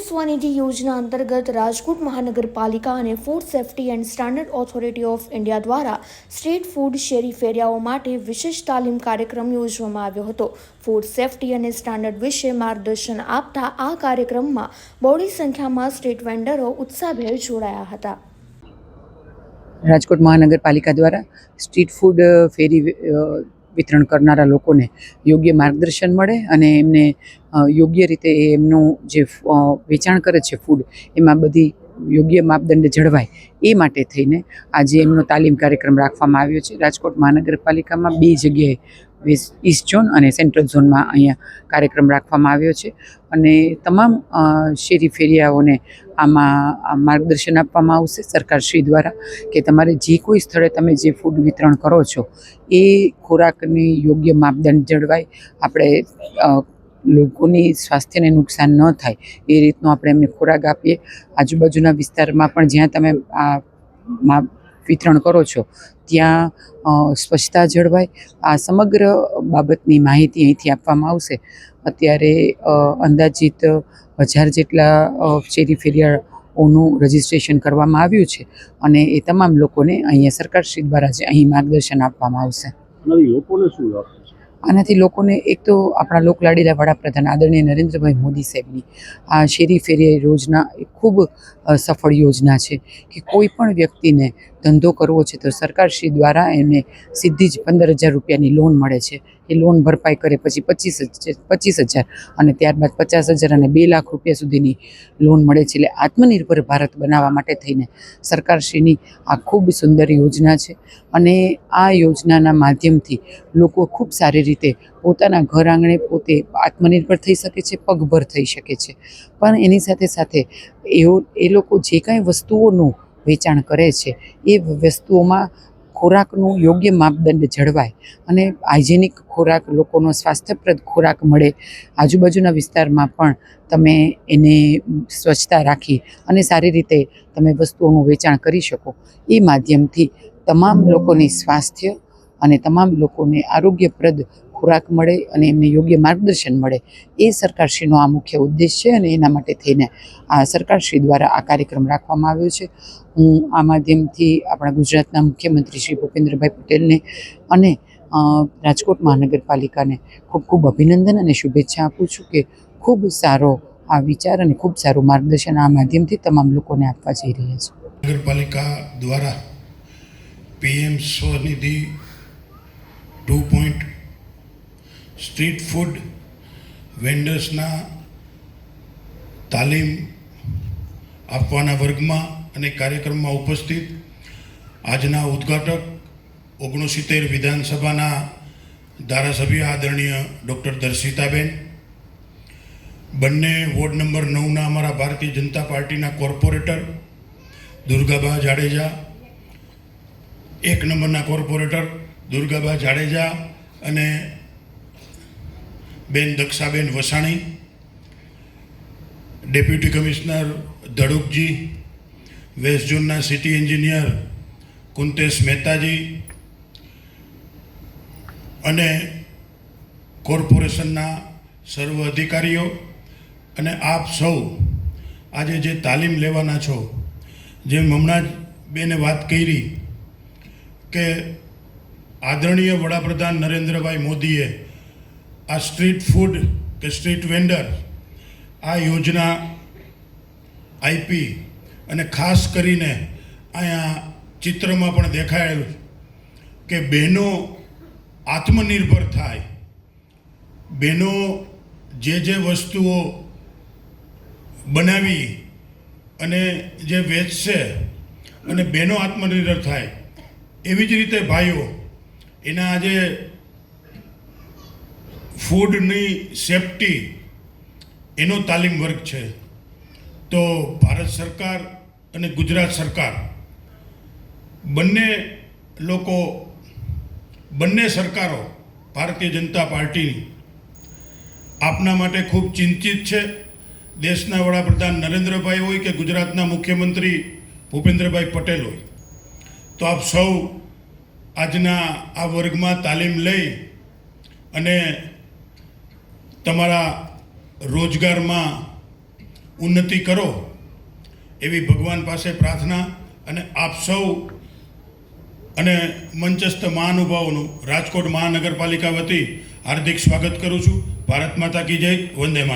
સ્વનિધિ યોજના અંતર્ગત રાજકોટ મહાનગરપાલિકા અને food safety and standard authority of India દ્વારા સ્ટ્રીટ ફૂડ શેરી ફેરિયાઓ માટે વિશેષ તાલીમ કાર્યક્રમ યોજવામાં આવ્યો હતો. ફૂડ સેફ્ટી અને સ્ટાન્ડર્ડ વિશે માર્ગદર્શન આપતા આ કાર્યક્રમમાં બહોળી સંખ્યામાં સ્ટ્રીટ વેન્ડરો ઉત્સાહભેર જોડાયા હતા. રાજકોટ મહાનગરપાલિકા દ્વારા સ્ટ્રીટ ફૂડ ફેરી વિતરણ કરનારા લોકોને યોગ્ય માર્ગદર્શન મળે અને એમને યોગ્ય રીતે એમનું જે વેચાણ કરે છે ફૂડ એમાં બધી યોગ્ય માપદંડ જળવાય એ માટે થઈને આજે એમનો તાલીમ કાર્યક્રમ રાખવામાં આવ્યો છે. રાજકોટ મહાનગરપાલિકામાં બે જગ્યાએ ઈસ્ટ ઝોન અને સેન્ટ્રલ ઝોનમાં અહીંયા કાર્યક્રમ રાખવામાં આવ્યો છે. અને તમામ શેરી ફેરિયાઓને આમાં માર્ગદર્શન આપવામાં આવશે સરકારશ્રી દ્વારા કે તમારે જે કોઈ સ્થળે તમે જે ફૂડ વિતરણ કરો છો, એ ખોરાકની યોગ્ય માપદંડ જળવાય. આપણે લોકોની સ્વાસ્થ્યને નુકસાન ન થાય, એ રીતનો આપણે એમને ખોરાક આપીએ. આજુબાજુના વિસ્તારમાં પણ જ્યાં તમે આ વિતરણ કરો છો ત્યાં સ્વચ્છતા જળવાય. આ સમગ્ર બાબતની માહિતી અહીંથી આપવામાં આવશે. અત્યારે અંદાજિત હજાર જેટલા ચેરી શેરી ફેરિયાઓનું રજિસ્ટ્રેશન કરવામાં આવ્યું છે અને એ તમામ લોકોને અહીંયા સરકારશ્રી દ્વારા જે અહીં માર્ગદર્શન આપવામાં આવશે. આનાથી લોકોને એક તો આપણા લોકલાડીલા વડાપ્રધાન આદરણીય નરેન્દ્રભાઈ મોદી સાહેબની આ શેરી ફેરી યોજના એ ખૂબ સફળ યોજના છે કે કોઈ પણ વ્યક્તિને ધંધો કરવો છે તો સરકારશ્રી દ્વારા એમને સીધી જ પંદર હજાર રૂપિયાની લોન મળે છે. એ લોન ભરપાઈ કરે પછી પચીસ પચીસ હજાર અને ત્યારબાદ પચાસ હજાર અને બે લાખ રૂપિયા સુધીની લોન મળે છે. એટલે આત્મનિર્ભર ભારત બનાવવા માટે થઈને સરકારશ્રીની આ ખૂબ સુંદર યોજના છે અને આ યોજનાના માધ્યમથી લોકો ખૂબ સારી રીતે પોતાના ઘર આંગણે પોતે આત્મનિર્ભર થઈ શકે છે, પગભર થઈ શકે છે. પણ એની સાથે સાથે એઓ એ લોકો જે કાંઈ વસ્તુઓનું વેચાણ કરે છે, એ વસ્તુઓમાં ખોરાકનું યોગ્ય માપદંડ જળવાય અને હાઇજેનિક ખોરાક, લોકોનો સ્વાસ્થ્યપ્રદ ખોરાક મળે. આજુબાજુના વિસ્તારમાં પણ તમે એને સ્વચ્છતા રાખી અને સારી રીતે તમે વસ્તુઓનું વેચાણ કરી શકો. એ માધ્યમથી તમામ લોકોની સ્વાસ્થ્ય અને તમામ લોકોને આરોગ્યપ્રદ ખોરાક મળે અને એમને યોગ્ય માર્ગદર્શન મળે, એ સરકારશ્રીનો આ મુખ્ય ઉદ્દેશ છે અને એના માટે થઈને આ સરકારશ્રી દ્વારા આ કાર્યક્રમ રાખવામાં આવ્યો છે. હું આ માધ્યમથી આપણા ગુજરાતના મુખ્યમંત્રી શ્રી ભૂપેન્દ્રભાઈ પટેલને અને રાજકોટ મહાનગરપાલિકાને ખૂબ ખૂબ અભિનંદન અને શુભેચ્છા આપું છું કે ખૂબ સારો આ વિચાર અને ખૂબ સારું માર્ગદર્શન આ માધ્યમથી તમામ લોકોને આપવા જઈ રહ્યા છે. નગરપાલિકા દ્વારા PM Svanidhi two point street food વેન્ડર્સના તાલીમ આપવાના વર્ગમાં અને કાર્યક્રમમાં ઉપસ્થિત આજના ઉદ્ઘાટક ઓગણસિત્તેર વિધાનસભાના ધારાસભ્ય આદરણીય ડૉક્ટર દર્શિતાબેન, બંને વોર્ડ નંબર નવના અમારા ભારતીય જનતા પાર્ટીના કોર્પોરેટર દુર્ગાબા જાડેજા, એક નંબરના કોર્પોરેટર દુર્ગાબા જાડેજા અને બેન Dakshaben Vasani, deputy commissioner Dhadukji, west ઝોનના સિટી એન્જિનિયર કુંતેશ મહેતાજી અને કોર્પોરેશનના સર્વ અધિકારીઓ અને આપ સૌ આજે જે તાલીમ લેવાના છો, જેમ હમણાં જ બેને વાત કરી કે આદરણીય વડાપ્રધાન નરેન્દ્રભાઈ મોદીએ આ સ્ટ્રીટ ફૂડ કે સ્ટ્રીટ વેન્ડર આ યોજના આઈપી અને ખાસ કરીને અહીંયા ચિત્રમાં પણ દેખાયેલું કે બહેનો આત્મનિર્ભર થાય. બહેનો જે જે વસ્તુઓ બનાવી અને જે વેચશે અને બહેનો આત્મનિર્ભર થાય, એવી જ રીતે ભાઈઓ, એના આજે ફૂડની સેફટી એનો તાલીમ વર્ગ છે. તો ભારત સરકાર અને ગુજરાત સરકાર બંને લોકો, બંને સરકારો ભારતીય જનતા પાર્ટીની આપના માટે ખૂબ ચિંતિત છે. દેશના વડાપ્રધાન નરેન્દ્રભાઈ હોય કે ગુજરાતના મુખ્યમંત્રી ભૂપેન્દ્રભાઈ પટેલ હોય. તો આપ સૌ આજના આ વર્ગમાં તાલીમ લઈ અને તમારા રોજગારમાં ઉન્નતિ કરો એવી ભગવાન પાસે પ્રાર્થના અને આપ સૌ અને મંચસ્થ મહાનુભાવોનું રાજકોટ મહાનગરપાલિકા વતી હાર્દિક સ્વાગત કરું છું. ભારત માતા કી જય, વંદે માતરમ.